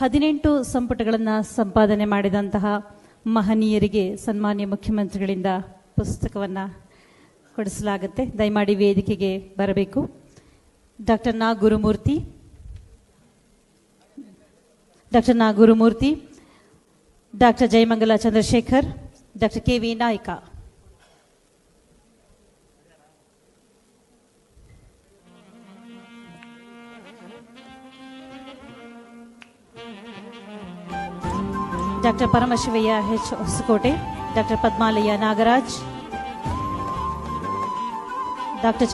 ಹದಿನೆಂಟು ಸಂಪುಟಗಳನ್ನು ಸಂಪಾದನೆ ಮಾಡಿದಂತಹ ಮಹನೀಯರಿಗೆ ಸನ್ಮಾನ್ಯ ಮುಖ್ಯಮಂತ್ರಿಗಳಿಂದ ಪುಸ್ತಕವನ್ನು ಕೊಡಿಸಲಾಗುತ್ತೆ. ದಯಮಾಡಿ ವೇದಿಕೆಗೆ ಬರಬೇಕು. ಡಾಕ್ಟರ್ ನಾ ಗುರುಮೂರ್ತಿ, ಡಾಕ್ಟರ್ ನಾ Gurumurthy, doctor Jayamangala Chandrashekar, doctor K V Nayak. doctor Paramashivaiah H Hosakote doctor Padmalayya Nagaraj doctor